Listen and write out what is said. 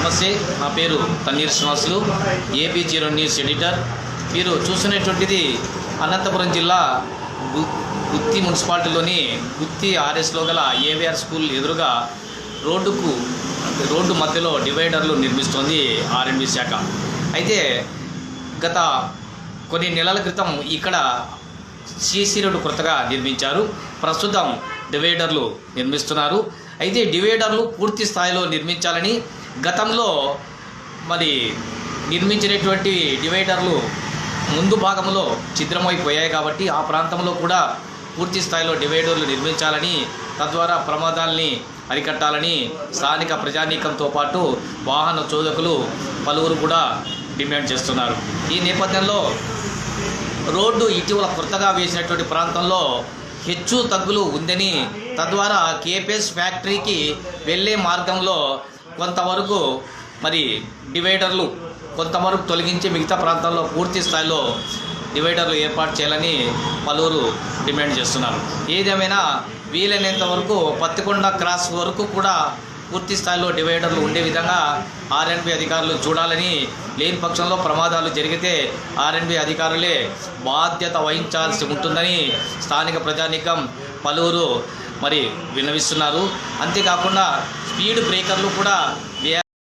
నమస్తే. నా పేరు Thanneer Srinivasulu AP zero news editor. మీరు చూస్తున్నటువంటిది అనంతపురం జిల్లా గుత్తి మున్సిపాలిటీలోని గుత్తి ఆర్ఎస్లో గల ఏవిఆర్ స్కూల్ ఎదురుగా రోడ్డుకు రోడ్డు మధ్యలో డివైడర్లు నిర్మిస్తోంది ఆర్ఎండ్బి శాఖ. అయితే గత కొన్ని నెలల క్రితం ఇక్కడ సీసీ రోడ్డు కొత్తగా నిర్మించారు. ప్రస్తుతం డివైడర్లు నిర్మిస్తున్నారు. అయితే డివైడర్లు పూర్తి స్థాయిలో నిర్మించాలని గతంలో మరి నిర్మించినటువంటి డివైడర్లు ముందు భాగంలో ఛిద్రమైపోయాయి కాబట్టి ఆ ప్రాంతంలో కూడా పూర్తి స్థాయిలో డివైడర్లు నిర్మించాలని తద్వారా ప్రమాదాల్ని అరికట్టాలని స్థానిక ప్రజానీకంతో పాటు వాహన చోదకులు పలువురు కూడా డిమాండ్ చేస్తున్నారు. ఈ నేపథ్యంలో రోడ్డు ఇటీవల కొత్తగా వేసినటువంటి ప్రాంతంలో హెచ్చు తగ్గులు ఉందని తద్వారా కేపిఎస్ ఫ్యాక్టరీకి వెళ్ళే మార్గంలో కొంతవరకు మరి డివైడర్లు కొంతవరకు తొలగించి మిగతా ప్రాంతాల్లో పూర్తి స్థాయిలో డివైడర్లు ఏర్పాటు చేయాలని పలువురు డిమాండ్ చేస్తున్నారు. ఏదేమైనా వీలైనంత వరకు పత్తికొండ క్రాస్ వరకు కూడా పూర్తి స్థాయిలో డివైడర్లు ఉండే విధంగా ఆర్ఎన్బి అధికారులు చూడాలని లేని పక్షంలో ప్రమాదాలు జరిగితే ఆర్ఎన్బి అధికారులే బాధ్యత వహించాల్సి ఉంటుందని స్థానిక ప్రజానీకం పలువురు మరి విన్నవిస్తున్నారు. అంతేకాకుండా స్పీడ్ బ్రేకర్లు కూడా